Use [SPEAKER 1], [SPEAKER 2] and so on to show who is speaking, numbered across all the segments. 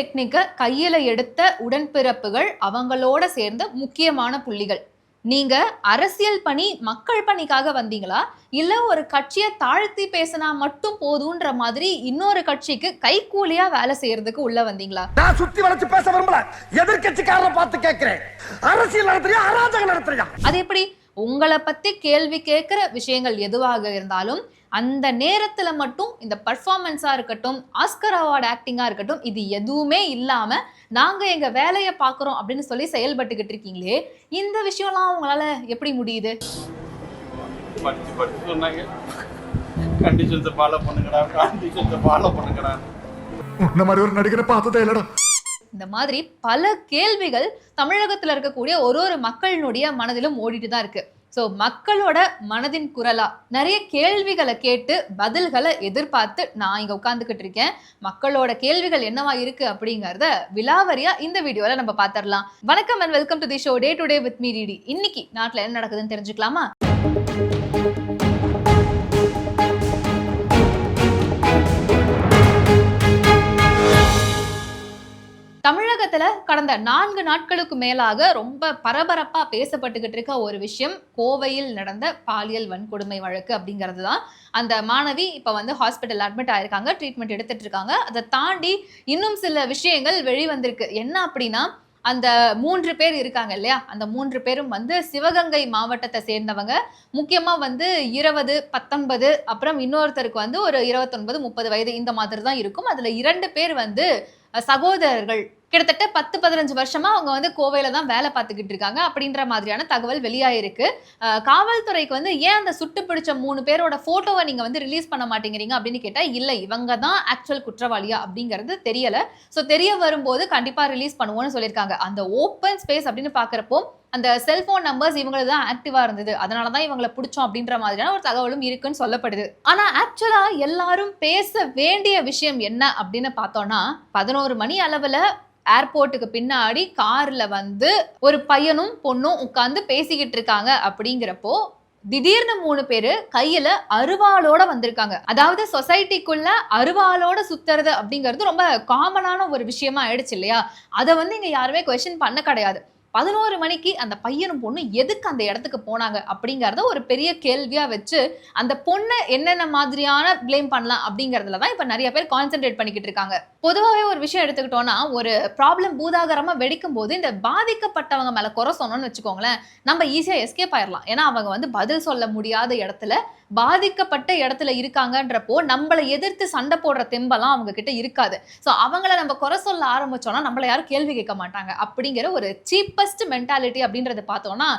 [SPEAKER 1] டெக்னிக்கை கையில எடுத்த உடன்பிறப்புகள் அவங்களோட சேர்ந்த முக்கியமான புள்ளிகள். நீங்க அரசியல் பணி மக்கள் பணிக்காக வந்தீங்களா? இல்ல ஒரு கட்சியை தாழ்த்தி பேசினா மட்டும் போதுன்ற மாதிரி இன்னொரு கட்சிக்கு கைக்கூலியா வேலை செய்யறதுக்கு உள்ள வந்தீங்களா?
[SPEAKER 2] நான் சுத்தி வளைச்சு பேச விரும்பல. எதிர்கட்சிக்காரரை பார்த்து கேட்கிறேன். அரசியல் நடத்துறியா அராஜகம் நடத்துறியா?
[SPEAKER 1] அது எப்படி? உங்களை பத்தி கேள்வி கேட்கிற விஷயங்கள் எதுவாக இருந்தாலும் அந்த நேரத்துல மட்டும் இந்த பர்ஃபார்மன்ஸா இருக்கட்டும் ஆஸ்கர் அவார்டு ஆக்டிங்கா இருக்கட்டும் இது எதுவுமே இல்லாம நாங்க எங்க வேலையை பார்க்குறோம் அப்படின்னு சொல்லி செயல்பட்டுக்கிட்டு இருக்கீங்களே இந்த விஷயம்லாம் உங்களால எப்படி முடியுது?
[SPEAKER 3] படிச்சு படிச்சு சொன்னாங்க. கண்டிஷன்ஸை ஃபாலோ பண்ணுங்கடா கண்டிஷன்ஸை ஃபாலோ பண்ணுங்கடா.
[SPEAKER 2] இந்த மாதிரி ஒரு நடிகரை பார்த்ததே இல்லடா.
[SPEAKER 1] இந்த மாதிரி பல கேள்விகள் தமிழகத்துல இருக்கக்கூடிய ஒரு ஒரு மக்களினுடைய மனதிலும் ஓடிட்டு தான் இருக்கு. ஸோ மக்களோட மனதின் குரலா? நிறைய கேள்விகளை கேட்டு பதில்களை எதிர்பார்த்து நான் இங்கே உட்காந்துக்கிட்டு இருக்கேன். மக்களோட கேள்விகள் என்னவா இருக்கு அப்படிங்கிறத விலாவரியா இந்த வீடியோவில் நம்ம பார்த்துடலாம். வணக்கம் and welcome to the show day to day with me ரீடி இன்னைக்கு நாட்டில் என்ன நடக்குதுன்னு தெரிஞ்சுக்கலாமா? தமிழகத்துல கடந்த நான்கு நாட்களுக்கு மேலாக ரொம்ப பரபரப்பா பேசப்பட்டுக்கிட்டு இருக்க ஒரு விஷயம் கோவையில் நடந்த பாலியல் வன்கொடுமை வழக்கு அப்படிங்கிறது தான் அந்த மாணவி இப்ப வந்து ஹாஸ்பிட்டல் அட்மிட் ஆயிருக்காங்க ட்ரீட்மெண்ட் எடுத்துட்டு இருக்காங்க. அதை தாண்டி இன்னும் சில விஷயங்கள் வெளிவந்திருக்கு. என்ன அப்படின்னா அந்த மூன்று பேர் இருக்காங்க இல்லையா? அந்த மூன்று பேரும் வந்து சிவகங்கை மாவட்டத்தை சேர்ந்தவங்க. முக்கியமா வந்து இருபது பத்தொன்பது அப்புறம் இன்னொருத்தருக்கு வந்து ஒரு இருபத்தொன்பது முப்பது வயது இந்த மாதிரி தான் இருக்கும். அதுல இரண்டு பேர் வந்து சகோதரர்கள் கிட்டத்தட்ட பத்து பதினஞ்சு வருஷமா அவங்க வந்து கோவையில தான் வேலை பார்த்துக்கிட்டு இருக்காங்க அப்படின்ற மாதிரியான தகவல் வெளியாயிருக்கு. காவல்துறைக்கு வந்து ஏன் அந்த சுட்டு பிடிச்ச மூணு பேரோட போட்டோவை நீங்க வந்து ரிலீஸ் பண்ண மாட்டேங்கிறீங்க அப்படின்னு கேட்டா இல்ல இவங்க தான் ஆக்சுவல் குற்றவாளியா அப்படிங்கிறது தெரியல. ஸோ தெரிய வரும்போது கண்டிப்பா ரிலீஸ் பண்ணுவோம்னு சொல்லியிருக்காங்க. அந்த ஓப்பன் ஸ்பேஸ் அப்படின்னு பாக்குறப்போ அந்த செல்போன் நம்பர்ஸ் இவங்களுக்கு தான் ஆக்டிவாக இருந்தது. அதனால தான் இவங்களை பிடிச்சோம் அப்படின்ற மாதிரியான ஒரு தகவலும் இருக்குன்னு சொல்லப்படுது. ஆனால் ஆக்சுவலாக எல்லாரும் பேச வேண்டிய விஷயம் என்ன அப்படின்னு பார்த்தோம்னா பதினோரு மணி அளவில் ஏர்போர்ட்டுக்கு பின்னாடி காரில் வந்து ஒரு பையனும் பொண்ணும் உட்காந்து பேசிக்கிட்டு இருக்காங்க அப்படிங்கிறப்போ திடீர்னு மூணு பேரு கையில அருவாளோட வந்திருக்காங்க. அதாவது சொசைட்டிக்குள்ள அருவாளோட சுத்துறது அப்படிங்கிறது ரொம்ப காமனான ஒரு விஷயமா ஆயிடுச்சு இல்லையா? அதை வந்து இங்க யாருமே கொஸ்டின் பண்ண கிடையாது. பதினோரு மணிக்கு அந்த பையனும் பொண்ணு எதுக்கு அந்த இடத்துக்கு போனாங்க அப்படிங்கிறத ஒரு பெரிய கேள்வியாக வச்சு அந்த பொண்ணை என்னென்ன மாதிரியான ப்ளேம் பண்ணலாம் அப்படிங்கிறதுல தான் இப்போ நிறைய பேர் கான்சென்ட்ரேட் பண்ணிக்கிட்டு இருக்காங்க. பொதுவாகவே ஒரு விஷயம் எடுத்துக்கிட்டோம்னா ஒரு ப்ராப்ளம் பூதாகரமாக வெடிக்கும் போது இந்த பாதிக்கப்பட்டவங்க மேலே குறை சொன்னோம்னு வச்சுக்கோங்களேன் நம்ம ஈஸியாக எஸ்கேப் ஆயிடலாம் ஏன்னா அவங்க வந்து பதில் சொல்ல முடியாத இடத்துல பாதிக்கப்பட்ட இடத்துல இருக்காங்கன்றப்போ நம்மளை எதிர்த்து சண்டை போடுற தெம்பெல்லாம் அவங்க கிட்ட இருக்காது. ஸோ அவங்கள நம்ம குறை சொல்ல ஆரம்பிச்சோம்னா நம்மளை யாரும் கேள்வி கேட்க மாட்டாங்க. அப்படிங்கிற ஒரு சீப்பஸ்ட் மென்டாலிட்டி அப்படின்றத பார்த்தோம்னா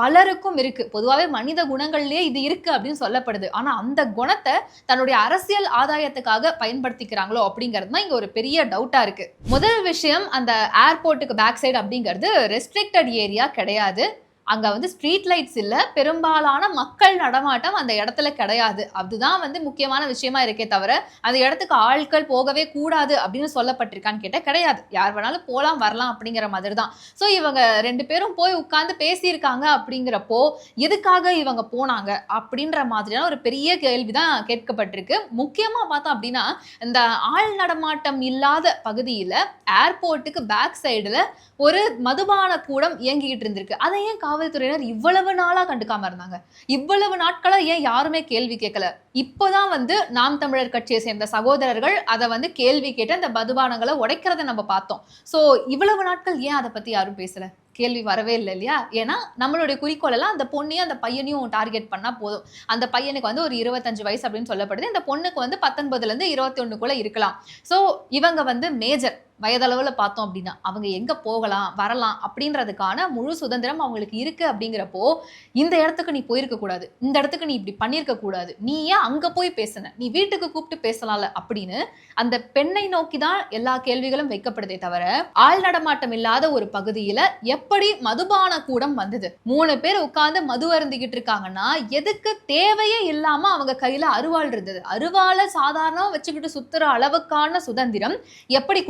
[SPEAKER 1] பலருக்கும் இருக்கு. பொதுவாகவே மனித குணங்கள்லேயே இது இருக்கு அப்படின்னு சொல்லப்படுது. ஆனால் அந்த குணத்தை தன்னுடைய அரசியல் ஆதாயத்துக்காக பயன்படுத்திக்கிறாங்களோ அப்படிங்கிறது தான் இங்கே ஒரு பெரிய டவுட்டாக இருக்கு. முதல் விஷயம் அந்த ஏர்போர்ட்டுக்கு பேக் சைடு அப்படிங்கிறது ரெஸ்ட்ரிக்டட் ஏரியா கிடையாது. அங்க வந்து ஸ்ட்ரீட் லைட்ஸ் இல்ல பெரும்பாலான மக்கள் நடமாட்டம் அந்த இடத்துல கிடையாது. அதுதான் வந்து முக்கியமான விஷயமா இருக்கே தவிர அந்த இடத்துக்கு ஆட்கள் போகவே கூடாது அப்படின்னு சொல்லப்பட்டிருக்கான்னு கேட்டால் கிடையாது. யார் வேணாலும் போகலாம் வரலாம் அப்படிங்கிற மாதிரி தான் ஸோ இவங்க ரெண்டு பேரும் போய் உட்கார்ந்து பேசியிருக்காங்க அப்படிங்கிறப்போ எதுக்காக இவங்க போனாங்க அப்படின்ற மாதிரியான ஒரு பெரிய கேள்வி தான் கேட்கப்பட்டிருக்கு. முக்கியமாக பார்த்தோம் அப்படின்னா இந்த ஆள் நடமாட்டம் இல்லாத பகுதியில் ஏர்போர்ட்டுக்கு பேக் சைடில் ஒரு மதுபான கூடம் இயங்கிக்கிட்டு இருந்திருக்கு. அதை ஏன் காவல்துறையினர் இவ்வளவு நாளாக கண்டுக்காம இருந்தாங்க. இவ்வளவு நாட்களாக ஏன் யாருமே கேள்வி கேட்கல? இப்போதான் வந்து நாம் தமிழர் கட்சியை சேர்ந்த சகோதரர்கள் அதை வந்து கேள்வி கேட்டு அந்த மதுபானங்களை உடைக்கிறத நம்ம பார்த்தோம். ஸோ இவ்வளவு நாட்கள் ஏன் அதை பற்றி யாரும் பேசலை? கேள்வி வரவே இல்லை இல்லையா? ஏன்னா நம்மளுடைய குறிக்கோள் எல்லாம் அந்த பொண்ணையும் அந்த பையனையும் டார்கெட் பண்ணால் போதும். அந்த பையனுக்கு வந்து ஒரு இருபத்தஞ்சு வயசு அப்படின்னு சொல்லப்படுது. இந்த பொண்ணுக்கு வந்து பத்தொன்பதுலேருந்து இருபத்தி ஒன்றுக்குள்ளே இருக்கலாம். ஸோ இவங்க வந்து மேஜர் வயதளவில் பார்த்தோம் அப்படின்னா அவங்க எங்கே போகலாம் வரலாம் அப்படின்றதுக்கான முழு சுதந்திரம் அவங்களுக்கு இருக்குது அப்படிங்கிறப்போ இந்த இடத்துக்கு நீ போயிருக்கக்கூடாது இந்த இடத்துக்கு நீ இப்படி பண்ணியிருக்கக்கூடாது நீ ஏன் அங்கே போய் பேசுன? நீ வீட்டுக்கு கூப்பிட்டு பேசலாம்ல அப்படின்னு அந்த பெண்ணை நோக்கி தான் எல்லா கேள்விகளும் வைக்கப்படுதே தவிர ஆள் நடமாட்டம் இல்லாத ஒரு பகுதியில் எப்படி மதுபான கூடம் வந்தது? மூணு பேர் உட்கார்ந்து மது அருந்திக்கிட்டு இருக்காங்கன்னா எதுக்கு தேவையே இல்லாமல் அவங்க கையில் அருவாள் இருந்தது? அருவாளை சாதாரணமாக வச்சுக்கிட்டு சுத்துற அளவுக்கான சுதந்திரம் எப்படி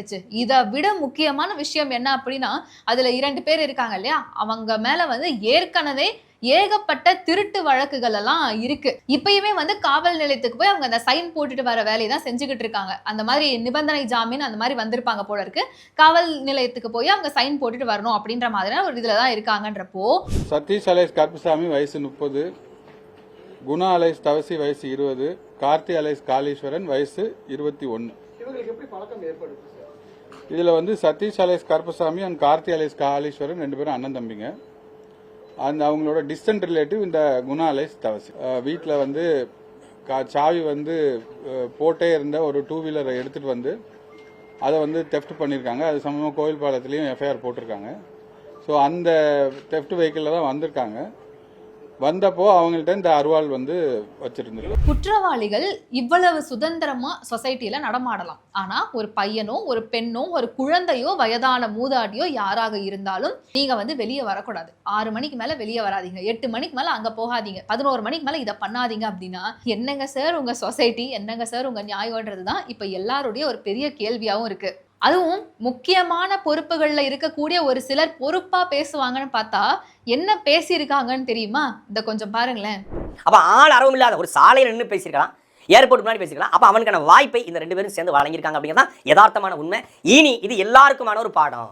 [SPEAKER 1] கொடுக்கப்பட்டுச்சு இதை விட முக்கியமான விஷயம் என்ன அப்படின்னா அதுல இரண்டு பேர் இருக்காங்க இல்லையா? அவங்க மேல வந்து ஏற்கனவே ஏகப்பட்ட திருட்டு வழக்குகள் எல்லாம் இருக்கு. இப்பயுமே வந்து காவல் நிலையத்துக்கு போய் அவங்க அந்த சைன் போட்டுட்டு வர வேலையை தான் செஞ்சுக்கிட்டு இருக்காங்க. அந்த மாதிரி நிபந்தனை ஜாமீன் அந்த மாதிரி வந்திருப்பாங்க போல இருக்கு. காவல் நிலையத்துக்கு போய் அவங்க சைன் போட்டுட்டு வரணும் அப்படின்ற மாதிரியான ஒரு இதுல தான் இருக்காங்கன்றப்போ
[SPEAKER 4] சதீஷ் அலைஸ் கருப்புசாமி வயசு முப்பது குணா அலைஸ் தவசி வயசு இருபது கார்த்தி அலைஸ் காளீஸ்வரன் வயசு இருபத்தி ஒன்று இதில் வந்து Sathish alias Karuppasamy and Karthi alias Kaleeswaran ரெண்டு பேரும் அண்ணன் தம்பிங்க. அந்த அவங்களோட டிஸ்டன்ட் ரிலேட்டிவ் இந்த குணா அலேஸ் தவசி. வீட்டில் வந்து கா- சாவி வந்து போட்டே இருந்த ஒரு டூ வீலரை எடுத்துகிட்டு வந்து அதை வந்து தெஃப்ட் பண்ணியிருக்காங்க. அது சம்பந்தமாக கோவில் பாலத்துலேயும் எஃப்ஐஆர் போட்டிருக்காங்க. ஸோ அந்த தெஃப்ட் வெஹிக்கிளில் தான் வந்திருக்காங்க. வந்தப்போ அவங்கள்ட்ட இந்த அருவாள் வந்து வச்சிருந்தது
[SPEAKER 1] குற்றவாளிகள் இவ்வளவு சுதந்திரமா சொசைட்டியில நடமாடலாம். ஆனா ஒரு பையனோ ஒரு பெண்ணோ ஒரு குழந்தையோ வயதான மூதாட்டியோ யாராக இருந்தாலும் நீங்க வந்து வெளியே வரக்கூடாது. ஆறு மணிக்கு மேல வெளியே வராதீங்க. எட்டு மணிக்கு மேல அங்க போகாதீங்க. பதினோரு மணிக்கு மேல இதை பண்ணாதீங்க அப்படின்னா என்னங்க சார் உங்க சொசைட்டி? என்னங்க சார் உங்க நியாயம்ன்றது தான் இப்ப எல்லாருடைய ஒரு பெரிய கேள்வியாவும் இருக்கு. அதுவும் முக்கியமான பொறுப்புகளில் இருக்கக்கூடிய ஒரு சிலர் பொறுப்பாக பேசுவாங்கன்னு பார்த்தா என்ன பேசியிருக்காங்கன்னு தெரியுமா? இதை கொஞ்சம் பாருங்களேன்.
[SPEAKER 5] அப்போ ஆள் அறவும் இல்லாத ஒரு சாலையில் நின்று பேசியிருக்கலாம் ஏர்போர்ட் முன்னாடி பேசிக்கலாம் அப்போ அவனுக்கான வாய்ப்பை இந்த ரெண்டு பேரும் சேர்ந்து வழங்கியிருக்காங்க அப்படிங்கிறது தான் யதார்த்தமான உண்மை. இனி இது எல்லாருக்குமான ஒரு பாடம்.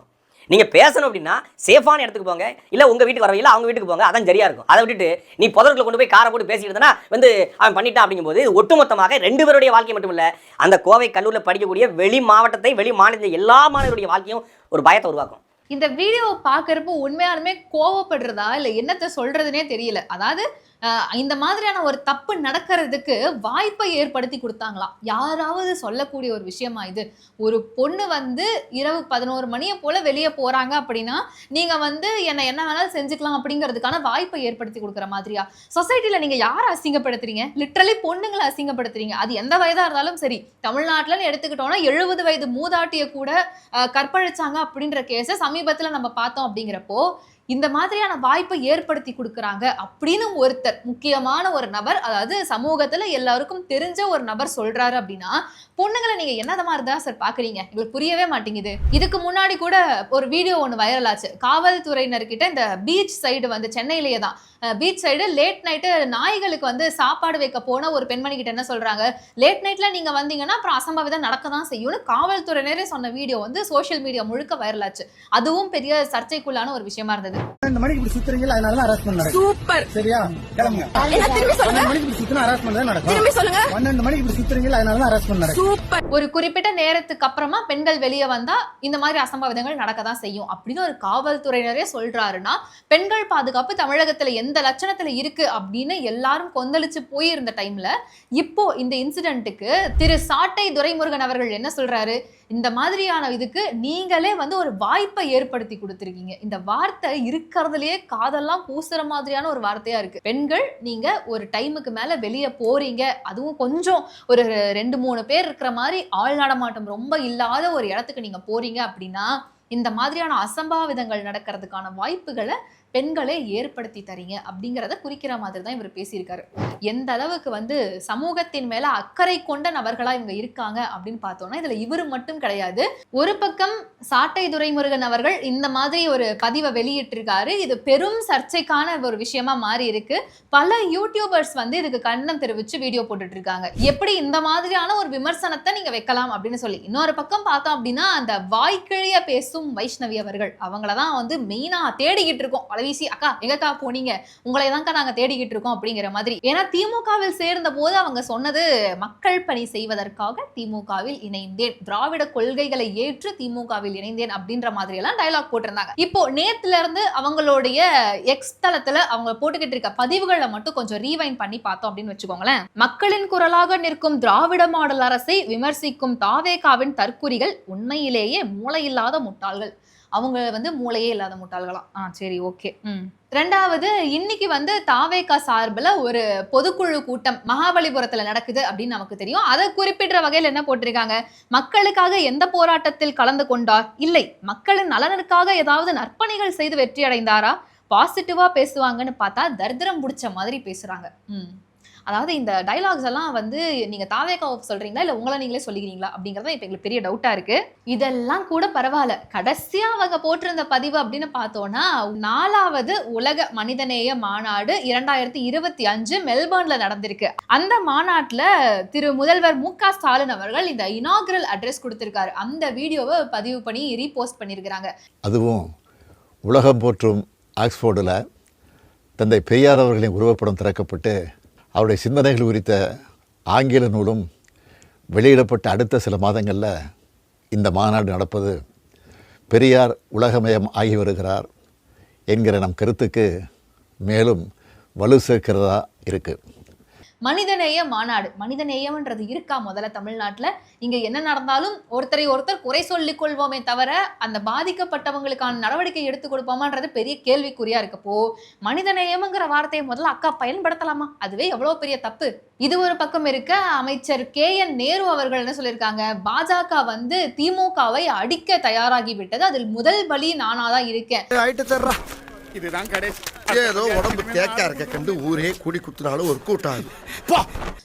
[SPEAKER 5] நீங்க பேசணும் அப்படின்னா சேஃபான இடத்துக்கு போங்க. இல்ல உங்க வீட்டுக்கு வரவையில அவங்க வீட்டுக்கு போங்க. அதான் சரியா இருக்கும். அதை விட்டுட்டு நீ புதருக்குள்ள கொண்டு போய் காரை போட்டு பேசிட்டு இருந்தா வந்து அவன் பண்ணிட்டான் அப்படிங்கும்போது இது ஒட்டுமொத்தமாக ரெண்டு பேருடைய வாழ்க்கை மட்டும் இல்ல அந்த கோவை கல்லூரில் படிக்கக்கூடிய வெளி மாவட்டத்தை வெளி மாநில எல்லா மாணவருடைய வாழ்க்கையும் ஒரு பயத்தை உருவாக்கும்.
[SPEAKER 1] இந்த வீடியோ பார்க்கறப்போ உண்மையாலுமே கோவப்படுறதா இல்ல என்னத்த சொல்றதுனே தெரியல. அதாவது இந்த மாதிரியான ஒரு தப்பு நடக்கிறதுக்கு வாய்ப்பை ஏற்படுத்தி கொடுத்தாங்களாம் யாராவது சொல்லக்கூடிய ஒரு விஷயமா இது? ஒரு பொண்ணு வந்து இரவு பதினோரு மணியை போல வெளியே போறாங்க அப்படின்னா நீங்க வந்து என்னை என்ன வேணாலும் செஞ்சுக்கலாம் அப்படிங்கிறதுக்கான வாய்ப்பை ஏற்படுத்தி கொடுக்குற மாதிரியா? சொசைட்டில நீங்க யாரை அசிங்கப்படுத்துறீங்க? லிட்ரலி பொண்ணுங்களை அசிங்கப்படுத்துறீங்க. அது எந்த வயதா இருந்தாலும் சரி. தமிழ்நாட்டில்னு எடுத்துக்கிட்டோம்னா எழுபது வயது மூதாட்டியை கூட கற்பழிச்சாங்க அப்படின்ற கேஸை சமீபத்தில் நம்ம பார்த்தோம் அப்படிங்கிறப்போ இந்த மாதிரியான வாய்ப்பை ஏற்படுத்தி கொடுக்குறாங்க அப்படின்னு ஒருத்தர் முக்கியமான ஒரு நபர் அதாவது சமூகத்துல எல்லாருக்கும் தெரிஞ்ச ஒரு நபர் சொல்றாரு அப்படின்னா பொண்ணுங்களை நீங்க என்னத மாதிரி தான் சார் பாக்குறீங்க? எங்களுக்கு புரியவே மாட்டேங்குது. இதுக்கு முன்னாடி கூட ஒரு வீடியோ ஒன்று வைரல் ஆச்சு. காவல்துறையினர்கிட்ட இந்த பீச் சைடு வந்து சென்னையிலேயே தான். பீச் சைடு லேட் நைட்டு நாய்களுக்கு வந்து சாப்பாடு வைக்க போன ஒரு பெண்மணி கிட்ட என்ன சொல்றாங்க? லேட் நைட்ல நீங்க வந்தீங்கன்னா அப்புறம் அசம்பாவிதம் நடக்க தான் செய்யும்னு காவல்துறையினரே சொன்ன வீடியோ வந்து சோஷியல் மீடியா முழுக்க வைரல் ஆச்சு. அதுவும் பெரிய சர்ச்சைக்குள்ளான ஒரு விஷயமா இருந்தது.
[SPEAKER 2] பன்னெண்டு மணிக்கு இப்படி சுத்துறீங்களா அதனால தான் அரெஸ்ட் பண்ண
[SPEAKER 6] சூப்பர்.
[SPEAKER 2] சரியா? கிளம்புங்க.
[SPEAKER 6] திரும்பி சொல்லுங்க?
[SPEAKER 2] பன்னெண்டு மணிக்கு இப்படி சுத்தினா அரெஸ்ட் பண்ண நடக்கும்.
[SPEAKER 6] திரும்பி சொல்லுங்க?
[SPEAKER 2] பன்னெண்டு மணிக்கு இப்படி சுத்துறீங்களா அதனால தான் அரெஸ்ட் பண்ண நடக்கும்
[SPEAKER 6] சூப்பர்.
[SPEAKER 1] ஒரு குறிப்பிட்ட நேரத்துக்கு அப்புறமா பெண்கள் வெளியே வந்தா இந்த மாதிரி அசம்பாவிதங்கள் நடக்க தான் செய்யும். அப்படின்னு ஒரு காவல்துறையினரே சொல்றாருன்னா பெண்கள் பாதுகாப்பு தமிழகத்துல எந்த லட்சணத்துல இருக்கு அப்படின்னு எல்லாரும் கொந்தளிச்சு போயிருந்த டைம்ல இப்போ இந்த இன்சிடென்ட்டுக்கு திரு சாட்டை துரைமுருகன் அவர்கள் என்ன சொல்றாரு? இந்த மாதிரியான இதுக்கு நீங்களே வந்து ஒரு வாய்ப்பை ஏற்படுத்தி கொடுத்துருக்கீங்க. இந்த வார்த்தை இருக்கிறதுலயே காதெல்லாம் பூசுற மாதிரியான ஒரு வார்த்தையா இருக்கு. பெண்கள் நீங்க ஒரு டைமுக்கு மேல வெளியே போறீங்க. அதுவும் கொஞ்சம் ஒரு ரெண்டு மூணு பேர் இருக்கிற மாதிரி ஆள் நடமாட்டம் ரொம்ப இல்லாத ஒரு இடத்துக்கு நீங்க போறீங்க அப்படின்னா இந்த மாதிரியான அசம்பாவிதங்கள் நடக்கிறதுக்கான வாய்ப்புகளை பெண்களே ஏற்படுத்தி தரீங்க அப்படிங்கிறத குறிக்கிற மாதிரி தான் இவர் பேசியிருக்காரு. எந்த அளவுக்கு வந்து சமூகத்தின் மேல அக்கறை கொண்ட நபர்களா இவங்க இருக்காங்க அப்படின்னு பார்த்தோம்னா இதுல இவர் மட்டும் கிடையாது. ஒரு பக்கம் சாட்டை துரைமுருகன் அவர்கள் இந்த மாதிரி ஒரு பதிவை வெளியிட்டிருக்காரு. இது பெரும் சர்ச்சைக்கான ஒரு விஷயமா மாறி இருக்கு. பல யூடியூபர்ஸ் வந்து இதுக்கு கண்டனம் தெரிவிச்சு வீடியோ போட்டுட்டு இருக்காங்க எப்படி இந்த மாதிரியான ஒரு விமர்சனத்தை நீங்க வைக்கலாம் அப்படின்னு சொல்லி. இன்னொரு பக்கம் பார்த்தோம் அப்படின்னா அந்த வாய்க்கிழிய பேசும் வைஷ்ணவி அவர்கள் அவங்கள தான் வந்து மெயினா தேடிக்கிட்டு இருக்கோம். பலவீசி அக்கா எங்கக்கா போனீங்க? உங்களை தான்க்கா நாங்க தேடிக்கிட்டு இருக்கோம் அப்படிங்கிற மாதிரி. ஏன்னா திமுகவில் சேர்ந்த போது அவங்க சொன்னது மக்கள் பணி செய்வதற்காக திமுகவில் இணைந்தேன். திராவிட கொள்கைகளை ஏற்று திமுகவில் இணைந்தேன் அப்படின்ற மாதிரி எல்லாம் டைலாக் போட்டிருந்தாங்க. இப்போ நேத்துல இருந்து அவங்களுடைய எக்ஸ் தளத்துல அவங்க போட்டுக்கிட்டு இருக்க பதிவுகளை மட்டும் கொஞ்சம் ரீவைன் பண்ணி பார்த்தோம் அப்படின்னு வச்சுக்கோங்களேன். மக்களின் குரலாக நிற்கும் திராவிட மாடல் அரசை விமர்சிக்கும் தாவேகாவின் தற்குறிகள் உண்மையிலேயே மூளையில்லாத முட்டாள்கள். அவங்க வந்து மூளையே இல்லாத முட்டாள்களாம். ஆ சரி ஓகே. ம். ரெண்டாவது இன்னைக்கு வந்து தாவேகா சார்பில் ஒரு பொதுக்குழு கூட்டம் மகாபலிபுரத்தில் நடக்குது அப்படின்னு நமக்கு தெரியும். அதை குறிப்பிடுற வகையில் என்ன போட்டிருக்காங்க? மக்களுக்காக எந்த போராட்டத்தில் கலந்து கொண்டார்? இல்லை. மக்களின் நலனுக்காக ஏதாவது நற்பணிகள் செய்து வெற்றி அடைந்தாரா பாசிட்டிவாக பேசுவாங்கன்னு பார்த்தா தரித்திரம் பிடிச்ச மாதிரி பேசுகிறாங்க ம். அதாவது இந்த டைலாக்ஸ் எல்லாம் வந்து நீங்க தாவேக்கா சொல்றீங்களா? இல்ல உங்களை நீங்களே சொல்லிக்கிறீங்களா? அப்படிங்கறத இப்ப எங்களுக்கு பெரிய டவுட்டா இருக்கு. இதெல்லாம் கூட பரவாயில்ல. கடைசியா அவங்க போட்டிருந்த பதிவு அப்படின்னு பார்த்தோம்னா நாலாவது உலக மனிதநேய மாநாடு இரண்டாயிரத்தி இருபத்தி அஞ்சு மெல்பர்ன்ல நடந்திருக்கு. அந்த மாநாட்டுல திரு முதல்வர் மு க ஸ்டாலின் அவர்கள் இந்த இனாகரல் அட்ரஸ் கொடுத்திருக்காரு. அந்த வீடியோவை பதிவு பண்ணி ரீபோஸ்ட் பண்ணியிருக்கிறாங்க.
[SPEAKER 6] அதுவும் உலகம் போற்றும் ஆக்ஸ்போர்டில் தந்தை பெரியார் அவர்களின் உருவப்படம் திறக்கப்பட்டு அவருடைய சிந்தனைகள் குறித்த ஆங்கில நூலும் வெளியிடப்பட்ட அடுத்த சில மாதங்களில் இந்த மாநாடு நடப்பது பெரியார் உலகமயம் ஆகி வருகிறார் என்கிற நம் கருத்துக்கு மேலும் வலு சேர்க்கிறதா இருக்குது
[SPEAKER 1] மனிதநேய மாநாடு. மனிதநேயம்ன்றது இருக்கா முதல்ல தமிழ்நாட்டுல? இங்க என்ன நடந்தாலும் ஒருத்தரை ஒருத்தர் குறை சொல்லிக் கொள்வோமே தவிர அந்த பாதிக்கப்பட்டவங்களுக்கான நடவடிக்கை எடுத்து கொடுப்போமான்றது பெரிய கேள்விக்குறியா இருக்கப்போ மனிதநேயம்ங்கிற வார்த்தையை முதல்ல அக்கா பயன்படுத்தலாமா? அதுவே எவ்வளவு பெரிய தப்பு. இது ஒரு பக்கம் இருக்க அமைச்சர் கே. என். நேரு அவர்கள் என்ன சொல்லியிருக்காங்க? பாஜக வந்து திமுகவை அடிக்க தயாராகி விட்டது. அதில் முதல் பலி நானாதான் இருக்கேன்.
[SPEAKER 2] இதுதான் கடைசி. ஏதோ உடம்பு தேக்கா இருக்க கண்டு ஊரே கூடி குத்துனாலும் ஒரு கூட்டாது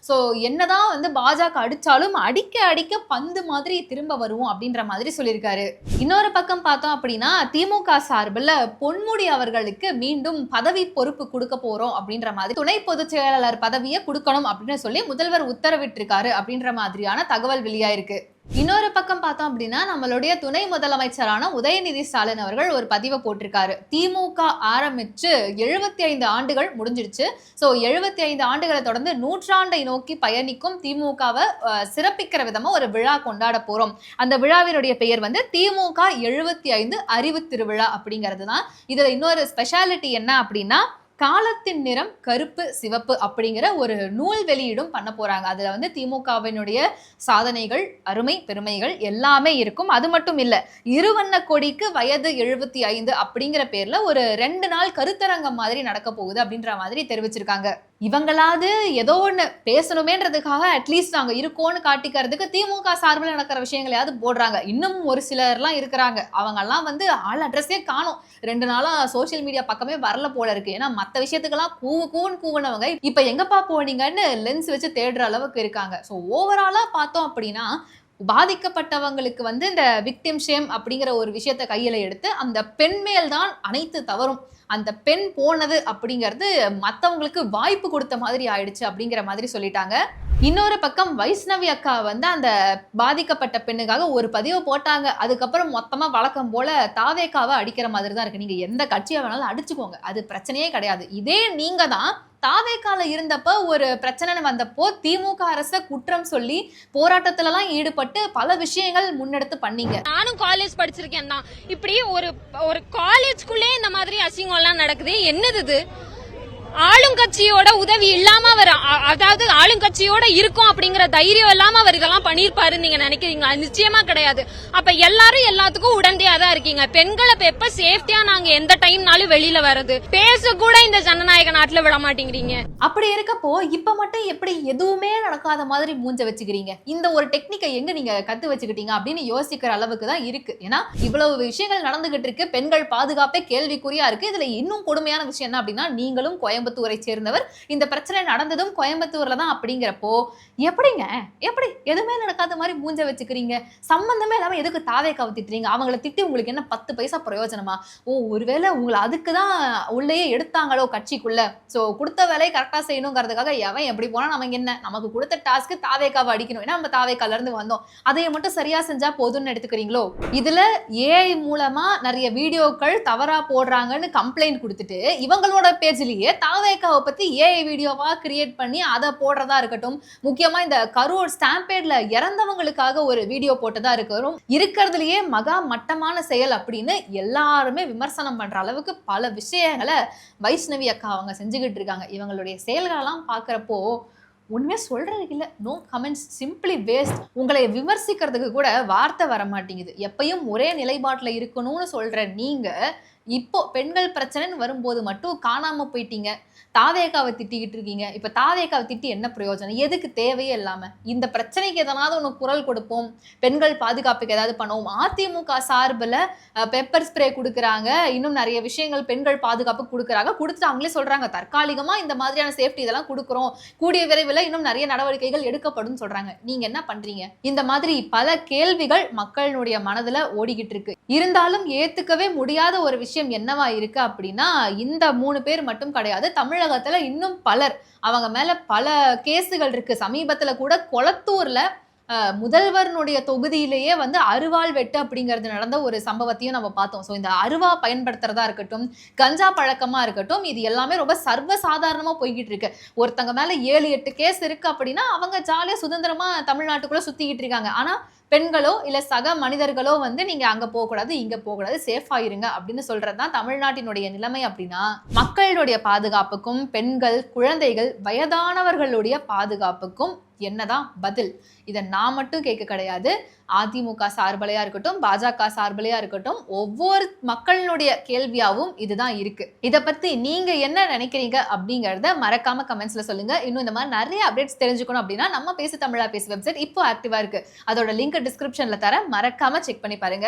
[SPEAKER 1] ஸோ என்னதான் வந்து பாஜக அடிச்சாலும் அடிக்க அடிக்க பந்து மாதிரி திரும்ப வருவோம் அப்படின்ற மாதிரி சொல்லியிருக்காரு. இன்னொரு பக்கம் பார்த்தோம் அப்படின்னா திமுக சார்பில் பொன்முடி அவர்களுக்கு மீண்டும் பதவி பொறுப்பு கொடுக்க போறோம் அப்படின்ற மாதிரி துணை பொதுச் செயலாளர் பதவியை கொடுக்கணும் அப்படின்னு சொல்லி முதல்வர் உத்தரவிட்டிருக்காரு அப்படின்ற மாதிரியான தகவல் வெளியாயிருக்கு. இன்னொரு பக்கம் பார்த்தோம் அப்படின்னா நம்மளுடைய துணை முதலமைச்சரான உதயநிதி ஸ்டாலின் அவர்கள் ஒரு பதிவை போட்டிருக்காரு. திமுக ஆரம்பிச்சு எழுபத்தி ஐந்து ஆண்டுகள் முடிஞ்சிடுச்சு ஸோ எழுபத்தி ஐந்து ஆண்டுகளை தொடர்ந்து நூற்றாண்டை நோக்கி பயணிக்கும் திமுகவை சிறப்பிக்கிற விதமாக ஒரு விழா கொண்டாட போகிறோம் அந்த விழாவினுடைய பெயர் வந்து திமுக எழுபத்தி ஐந்து அறிவு திருவிழா அப்படிங்கிறது தான் இதில் இன்னொரு ஸ்பெஷாலிட்டி என்ன அப்படின்னா காலத்தின் நிறம் கருப்பு சிவப்பு அப்படிங்கிற ஒரு நூல் வெளியீடும் பண்ண போறாங்க. அதுல வந்து திமுகவினுடைய சாதனைகள் அருமை பெருமைகள் எல்லாமே இருக்கும். அது மட்டும் இல்ல இருவண்ண கொடிக்கு வயது எழுபத்தி ஐந்து அப்படிங்கிற பேர்ல ஒரு ரெண்டு நாள் கருத்தரங்கம் மாதிரி நடக்க போகுது அப்படின்ற மாதிரி தெரிவிச்சிருக்காங்க. இவங்களாவது ஏதோ ஒன்று பேசணுமேன்றதுக்காக அட்லீஸ்ட் நாங்கள் இருக்கோன்னு காட்டிக்கிறதுக்கு திமுக சார்பில் நடக்கிற விஷயங்களையாவது போடுறாங்க. இன்னும் ஒரு சிலர்லாம் இருக்கிறாங்க. அவங்கெல்லாம் வந்து ஆள் அட்ரஸே காணும். ரெண்டு நாளாக சோஷியல் மீடியா பக்கமே வரல போல இருக்கு. ஏன்னா மற்ற விஷயத்துக்கெல்லாம் கூவு கூவுன்னு கூவுனவங்க இப்போ எங்கப்பா போனீங்கன்னு லென்ஸ் வச்சு தேடுற அளவுக்கு இருக்காங்க. ஸோ ஓவராலாக பார்த்தோம் அப்படின்னா பாதிக்கப்பட்டவங்களுக்கு வந்து இந்த விக்டிம் ஷேம் அப்படிங்கிற ஒரு விஷயத்தை கையில எடுத்து அந்த பெண் மேல் தான் அனைத்து தவறும். அந்த பெண் போனது அப்படிங்கிறது மற்றவங்களுக்கு வாய்ப்பு கொடுத்த மாதிரி ஆயிடுச்சு அப்படிங்கிற மாதிரி சொல்லிட்டாங்க. இன்னொரு பக்கம் வைஷ்ணவி அக்கா வந்து அந்த பாதிக்கப்பட்ட பெண்ணுக்காக ஒரு பதிவு போட்டாங்க. அதுக்கப்புறம் மொத்தமா வழக்கம் போல தாவேக்காவை அடிக்கிற மாதிரி தான் இருக்கு. நீங்க எந்த கட்சியை வேணாலும் அடிச்சுக்கோங்க. அது பிரச்சனையே கிடையாது. இதே நீங்க தான் தாவேக்கால இருந்தப்ப ஒரு பிரச்சனை வந்தப்போ திமுக அரச குற்றம் சொல்லி போராட்டத்துலலாம் ஈடுபட்டு பல விஷயங்கள் முன்னெடுத்து பண்ணீங்க.
[SPEAKER 7] நானும் காலேஜ் படிச்சிருக்கேன் தான். இப்படி ஒரு ஒரு காலேஜ்குள்ளே இந்த மாதிரி அசிங்கம் எல்லாம் நடக்குது. என்னது இது? ஆளுங்கட்சியோட உதவி இல்லாம அவர் அதாவது ஆளுங்கட்சியோட இருக்கும் அப்படிங்கிற தைரியம் இல்லாம அவர் இதெல்லாம் பண்ணிருப்பாரு நீங்க நினைக்கிறீங்களா? நிச்சயமா கிடையாது. அப்ப எல்லாரும் எல்லாத்துக்கும் உடந்தையா தான் இருக்கீங்க. பெண்களை எப்ப சேஃப்டியா நாங்க எந்த டைம்னாலும் வெளியில வர்றது? பேச கூட இந்த ஜனநாயக நாட்டுல விட மாட்டேங்கிறீங்க.
[SPEAKER 1] அப்படி இருக்கப்போ இப்ப மட்டும் எப்படி எதுவுமே நடக்காத மாதிரி மூஞ்ச வச்சுக்கிறீங்க? இந்த ஒரு டெக்னிக்கை எங்க நீங்க கத்து வச்சுக்கிட்டீங்க அப்படின்னு யோசிக்கிற அளவுக்கு தான் இருக்கு. ஏன்னா இவ்வளவு விஷயங்கள் நடந்துகிட்டு இருக்கு. பெண்கள் பாதுகாப்பே கேள்விக்குறியா இருக்கு. இதுல இன்னும் கொடுமையான விஷயம் என்ன அப்படின்னா நீங்களும் கோயம்புத்தூரை சேர்ந்தவர். இந்த பிரச்சனை நடந்ததும் கோயம்புத்தூர்ல தான் அப்படிங்கிறப்போ எப்படிங்க? எப்படி? எதுவுமே நடக்காத மாதிரி மூஞ்ச வச்சுக்கிறீங்க? சம்பந்தமே இல்லாம எதுக்கு தாவே திட்டுறீங்க அவங்கள திட்டி உங்களுக்கு என்ன பத்து பைசா பிரயோஜனமா? ஓ ஒருவேளை உங்களை அதுக்கு தான் உள்ளேயே எடுத்தாங்களோ கட்சிக்குள்ள. ஸோ கொடுத்த வேலையை கரெக்டாக செய்யணுங்கிறதுக்காக எவன் எப்படி போனா நமக்கு என்ன? நமக்கு கொடுத்த டாஸ்க்கு தாவேக்காவை அடிக்கணும். ஏன்னா நம்ம தாவேக்கால இருந்து வந்தோம். அதையே மட்டும் சரியா செஞ்சா போதும்னு எடுத்துக்கிறீங்களோ? இதுல ஏஐ மூலமா நிறைய வீடியோக்கள் தவறா போடுறாங்கன்னு கம்ப்ளைண்ட் கொடுத்துட்டு இவங்களோட பேஜ்லயே தாவேக்காவை பற்றி ஏஐ வீடியோவாக கிரியேட் பண்ணி அதை போடுறதா இருக்கட்டும் முக்கியமாக இந்த கரூர் ஸ்டாம்பேட்ல இறந்தவங்களுக்காக ஒரு வீடியோ போட்டதாக இருக்கிறோம் இருக்கிறதுலையே மகா மட்டமான செயல் அப்படின்னு எல்லாருமே விமர்சனம் பண்ணுற அளவுக்கு பல விஷயங்களை வைஷ்ணவி அக்கா அவங்க செஞ்சுக்கிட்டு இருக்காங்க. இவங்களுடைய செயல்களெல்லாம் பார்க்குறப்போ ஒண்ணுமே சொல்றதுக்கு இல்ல. நோ கமெண்ட்ஸ் சிம்பிளி வேஸ்ட் உங்களை விமர்சிக்கிறதுக்கு கூட வார்த்தை வர மாட்டேங்குது எப்பயும் ஒரே நிலைப்பாட்டில் இருக்கணும்னு சொல்ற நீங்க இப்போ பெண்கள் பிரச்சனைன்னு வரும்போது மட்டும் காணாம போயிட்டீங்க. தாவேக்காவை திட்டிக்கிட்டு இருக்கீங்க. இப்போ தாவேக்காவை திட்டி என்ன பிரயோஜனம்? எதுக்கு தேவையே இல்லாமல் இந்த பிரச்சனைக்கு எதனாவது ஒன்று குரல் கொடுப்போம். பெண்கள் பாதுகாப்புக்கு ஏதாவது பண்ணுவோம். அதிமுக சார்பில் பெப்பர் ஸ்ப்ரே கொடுக்குறாங்க. இன்னும் நிறைய விஷயங்கள் பெண்கள் பாதுகாப்பு கொடுக்குறாங்க. கொடுத்துட்டு அவங்களே சொல்கிறாங்க தற்காலிகமாக இந்த மாதிரியான சேஃப்டி இதெல்லாம் கொடுக்குறோம். கூடிய விரைவில் இன்னும் நிறைய நடவடிக்கைகள் எடுக்கப்படும் சொல்கிறாங்க நீங்கள் என்ன பண்ணுறீங்க இந்த மாதிரி பல கேள்விகள் மக்களுடைய மனதில் ஓடிக்கிட்டு இருக்கு. இருந்தாலும் ஏற்றுக்கவே முடியாத ஒரு விஷயம் என்னவா இருக்கு அப்படின்னா இந்த மூணு பேர் மட்டும் கிடையாது தமிழ் தமிழகத்துல இன்னும் பலர் அவங்க மேல பல கேஸுகள் இருக்கு. சமீபத்துல கூட கொளத்தூர்ல முதல்வர்னுடைய தொகுதியிலேயே வந்து அருவாள் வெட்டு அப்படிங்கிறது நடந்த ஒரு சம்பவத்தையும் நம்ம பார்த்தோம். ஸோ இந்த அருவா பயன்படுத்துறதா இருக்கட்டும் கஞ்சா பழக்கமா இருக்கட்டும் இது எல்லாமே ரொம்ப சர்வசாதாரணமாக போய்கிட்டு இருக்கு. ஒருத்தங்க மேல ஏழு எட்டு கேஸ் இருக்கு அப்படின்னா அவங்க ஜாலியாக சுதந்திரமா தமிழ்நாட்டுக்குள்ள சுத்திக்கிட்டு இருக்காங்க. ஆனால் பெண்களோ இல்லை சக மனிதர்களோ வந்து நீங்கள் அங்கே போகக்கூடாது இங்கே போகக்கூடாது சேஃபாக இருங்க அப்படின்னு சொல்கிறது தான் தமிழ்நாட்டினுடைய நிலைமை அப்படின்னா மக்களுடைய பாதுகாப்புக்கும் பெண்கள் குழந்தைகள் வயதானவர்களுடைய பாதுகாப்புக்கும் என்னதான் பதில்? இதை நான் மட்டும் கேட்க கிடையாது. அதிமுக சார்பலையா இருக்கட்டும் பாஜக சார்பலையா இருக்கட்டும் ஒவ்வொரு மக்களினுடைய கேள்வியாகவும் இதுதான் இருக்கு. இதை பத்தி நீங்க என்ன நினைக்கிறீங்க அப்படிங்கறத மறக்காம கமெண்ட்ஸ்ல சொல்லுங்க. இன்னும் இந்த மாதிரி நிறைய அப்டேட்ஸ் தெரிஞ்சுக்கணும் அப்படின்னா நம்ம பேசு தமிழா பேசு வெப்சைட் இப்போ ஆக்டிவா இருக்கு. அதோட லிங்க் டிஸ்கிரிப்ஷன்ல தர மறக்காம செக் பண்ணி பாருங்க.